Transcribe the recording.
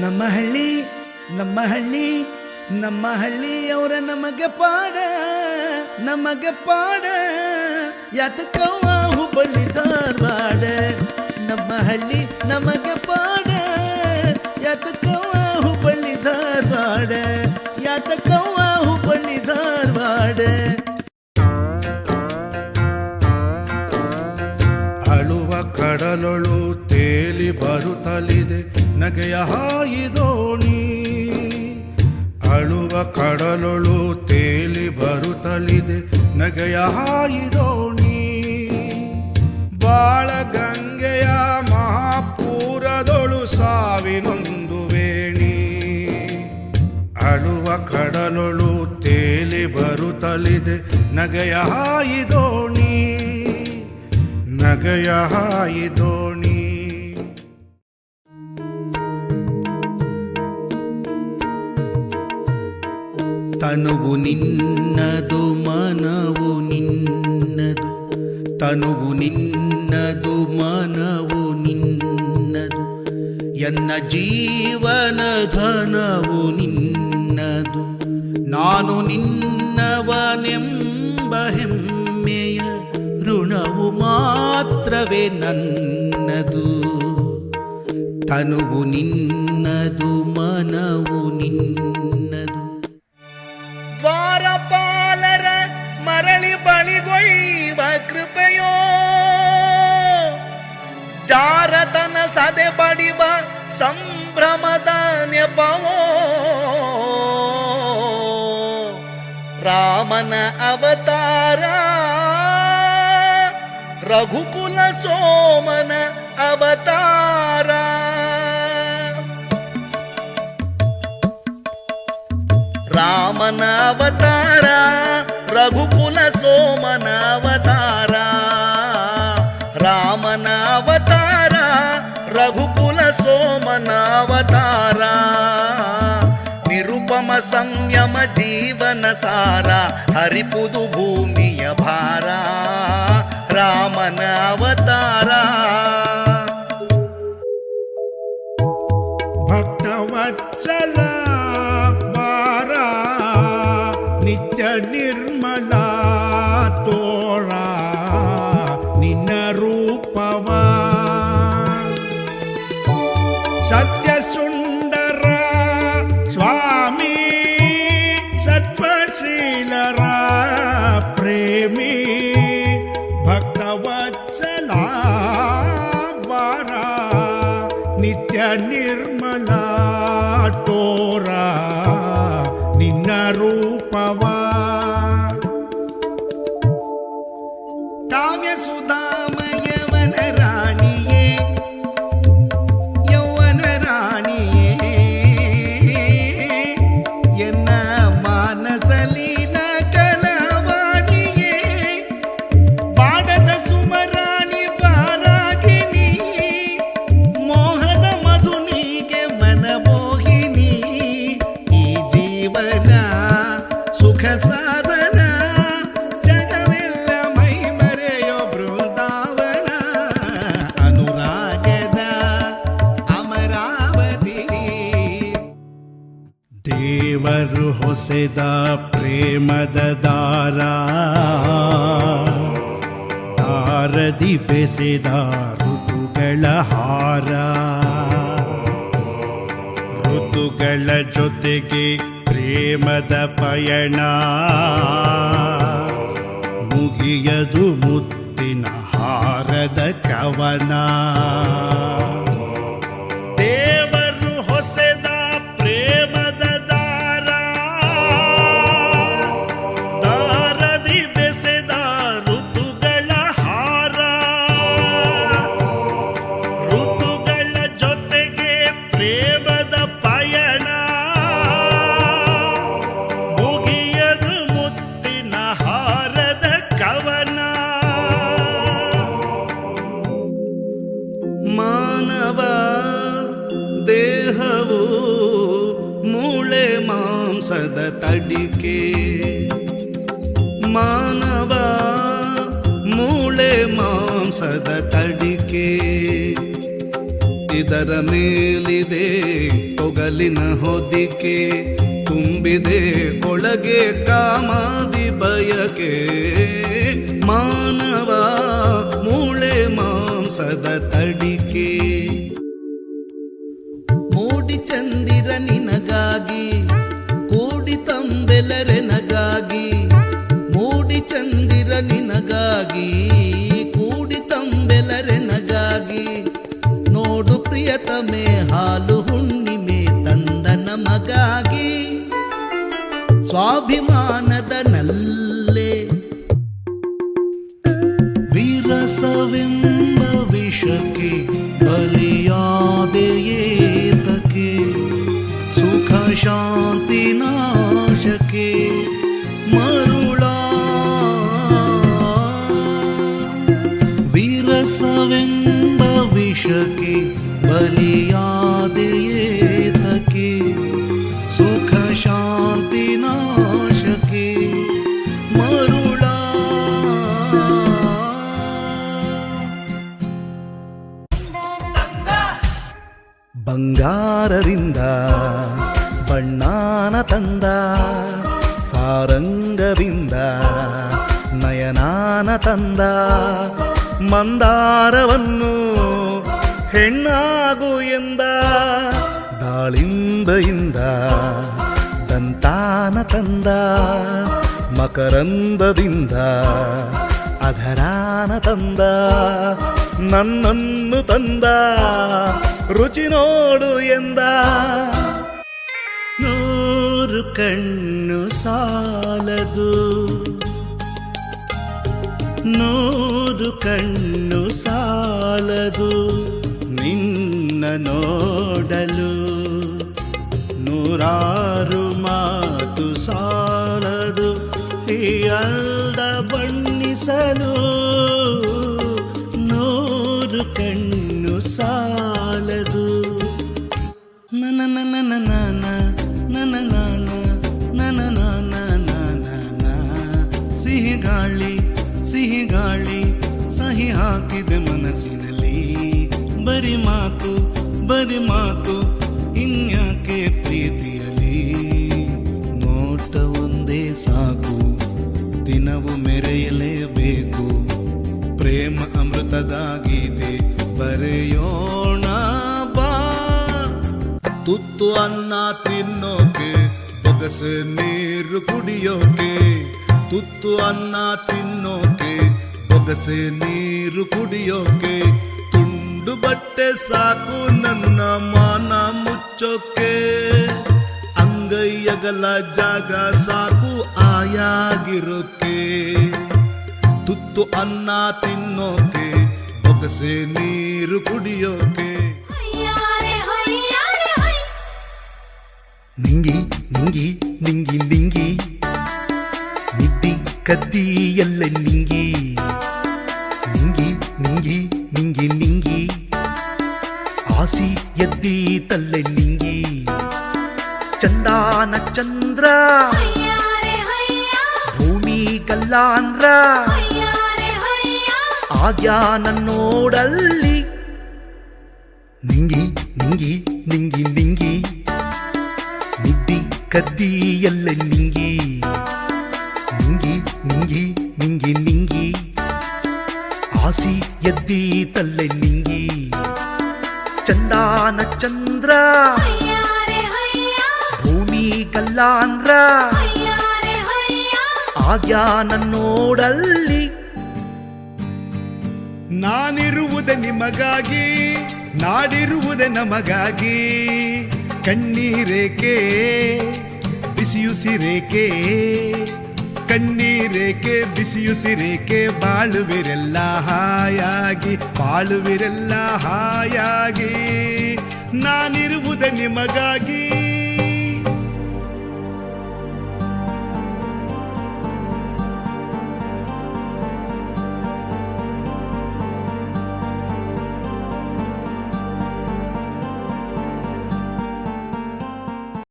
ನಮ್ಮ ಹಳ್ಳಿ ನಮ್ಮ ಹಳ್ಳಿ ನಮ್ಮ ಹಳ್ಳಿಯವರ ನಮಗೆ ಪಾಡ ನಮಗೆ ಪಾಡ. ಯಾತಕವ್ವ ಹುಬ್ಬಳ್ಳಿ ಧಾರವಾಡ ನಮ್ಮ ಹಳ್ಳಿ ನಮಗೆ ಪಾಡ. ಯಾತಕವ್ವ ಹುಬ್ಬಳ್ಳಿ ಧಾರವಾಡ ಯಾತಕವ್ವ ಹುಬ್ಬಳ್ಳಿ ಧಾರವಾಡ. ಅಳುವ ಕಡಲೊಳು ತೇಲಿ ಬರುತ್ತಲಿದೆ. ನಗೆಯ ಹಾಯಿದೋಣಿ ಅಳುವ ಕಡಲೊಳು ತೇಲಿ ಬರುತ್ತಲಿದೆ. ನಗೆಯ ಹಾಯಿದೋಣಿ ಬಾಳ ಗಂಗೆಯ ಮಹಾಪೂರದೊಳು ಸಾವಿನೊಂದು ವೇಣಿ. ಅಳುವ ಕಡಲೊಳು ತೇಲಿ ಬರುತ್ತಲಿದೆ. ನಗೆಯ ಹಾಯಿದೋಣಿ ನಗೆಯ ಹಾಯಿದೋಣಿ ತನುವು ನಿನ್ನದು ಮನವು ನಿನ್ನದು ತನುವು ನಿನ್ನದು ಮನವು ನಿನ್ನದು ಎನ್ನ ಜೀವನ ಧನವು ನಿನ್ನದು ನಾನು ನಿನ್ನವನೆಂಬ ನನ್ನದು. ತನುವು ನಿನ್ನದು, ಮನವು ನಿನ್ನದು. ದ್ವಾರಪಾಲರ ಮರಳಿ ಬಳಿಗೊಯ್ಯುವ ಕೃಪೆಯೋ. ಜಾರತನ ಸದೆ ಪಡಿವ ಸಂಭ್ರಮದ ನೆಪವೋ ರಾಮನ ಅವತಾರ ರಘುಕುಲ ಸೋಮನ ಅವತಾರ ರಾಮನ ಅವತಾರ ರಘುಕುಲ ಸೋಮನ ಅವತಾರ ರಾಮನ ಅವತಾರ ರಘುಕುಲ ಸೋಮನ ಅವತಾರ ನಿರುಪಮ ಸಂಯಮ ಜೀವನ ಸಾರ ಹರಿಪುದು ಭೂಮಿಯ ಭಾರ ராமன அவதாரா பக்தவச்சலா பாரா நித்ய நிர்மலா தோழா நின்ன ரூபவா சத்ய वत्सला वारा नित्य निर्मला ದೇವರು ಹೊಸೆದ ಪ್ರೇಮದ ದಾರ. ದಾರದಿ ಬೆಸೆದ ಋತುಗಳ ಹಾರ. ಋತುಗಳ ಜೊತೆಗೆ ಪ್ರೇಮದ ಪಯಣ ಮುಗಿಯದು ಮುತ್ತಿನ ಹಾರದ ಕವನ ಮಾಂಸದ ತಡಿಕೆ. ಮಾನವ ಮೂಳೆ ಮಾಂಸದ ತಡಿಕೆ. ಇದರ ಮೇಲಿದೆ ತೊಗಲಿನ ಹೊದಿಕೆ. ತುಂಬಿದೆ ಒಳಗೆ ಕಾಮಾದಿ ಬಯಕೆ. ಮಾನವ ಮೂಳೆ ಮಾಂಸದ ಪ್ರಿಯತಮೆ ಹಾಲು ಹುಣ್ಣಿಮೆ ತಂದ ನಮಗಾಗಿ ಸ್ವಾಭಿಮಾನದ ನಲ್ಲೆ ವಿರಸವೆಂಬ ವಿಷಕ್ಕೆ ಬಲಿಯಾದೆಯೇತಕ್ಕೆ ನಯನಾನ ತಂದ ಮಂದಾರವನ್ನು ಹೆಣ್ಣಾಗು ಎಂದ ದಾಳಿಂಬೆಯಿಂದ ದಂತಾನ ತಂದ ಮಕರಂದದಿಂದ ಅಧರಾನ ತಂದ ನನ್ನನ್ನು ತಂದ ರುಚಿ ನೋಡು ಎಂದ ನೂರು ಕಣ್ಣು ಸಾಲದು. ನೂರು ಕಣ್ಣು ಸಾಲದು ನಿನ್ನ ನೋಡಲು. ನೂರಾರು ಮಾತು ಸಾಲದು ಈ ಅಲ್ದ ಬಣ್ಣಿಸಲು. ನೂರು ಕಣ್ಣು ಸಾಲದು ಬರಿ ಮಾತು ಇನ್ಯಾಕೆ ಪ್ರೀತಿಯಲಿ? ನೋಟ ಒಂದೇ ಸಾಕು, ದಿನವು ಮೆರೆಯಲೇಬೇಕು. ಪ್ರೇಮ ಅಮೃತದಾಗಿದೆ ಬರೆಯೋಣ ಬಾ. ತುತ್ತು ಅನ್ನ ತಿನ್ನೋಕೆ, ಬೊಗಸೆ ನೀರು ಕುಡಿಯೋಕೆ. ತುತ್ತು ಅನ್ನ ತಿನ್ನೋಕೆ, ಬೊಗಸೆ ನೀರು ಕುಡಿಯೋಕೆ. ಸಾಕು ನನ್ನ ಮಾನ ಮುಚ್ಚೋಕೆ. ಅಂಗೈಯಗಲ ಜಾಗ ಸಾಕು ಆಯಾಗಿರೋಕೆ. ತುತ್ತು ಅನ್ನ ತಿನ್ನೋಕೆ ಬೊಗಸೆ ನೀರು ಕುಡಿಯೋಕೆ. ನಿಂಗಿ ನಿಂಗಿ ನಿಂಗಿ ನಿಂಗಿ. ನಿದ್ದಿ ಕದ್ದಿ ಎಲ್ಲ ನಿಂಗಿ. ಚಂದ್ರ ಭೂಮಿ ಕಲ್ಲಾಂದ್ರ ಆದ್ಯಾನ ನೋಡಲ್ಲಿ ನಿಂಗಿ ನಿಂಗಿ ನಿಂಗಿ ನಿಂಗಿ. ನಿದ್ದಿ ಕದ್ದಿಯಲ್ಲ ನಿಂಗಿ. ನಿಂಗಿ ನಿಂಗಿ ನಿಂಗಿ ನಿಂಗಿ. ಆಸಿ ಎದ್ದಿ ತಲ್ಲೆ ನಿಂಗಿ. ಚಂದಾನ ಚಂದ್ರ ಹೊಯ್ಯಾ ಆಗ್ಯಾ ನನ್ನೋಡಲ್ಲಿ ನಾನಿರುವುದೇ ನಿಮಗಾಗಿ, ನಾಡಿರುವುದೇ ನಮಗಾಗಿ. ಕಣ್ಣೀರೇಕೆ, ಬಿಸಿಯುಸಿರೇಕೆ ಕಣ್ಣೀರೇಕೆ, ಬಿಸಿಯುಸಿರೇಕೆ, ಬಾಳುವಿರೆಲ್ಲ ಹಾಯಾಗಿ ಬಾಳುವಿರೆಲ್ಲ ಹಾಯಾಗಿ. ನಾನಿರುವುದೇ ನಿಮಗಾಗಿ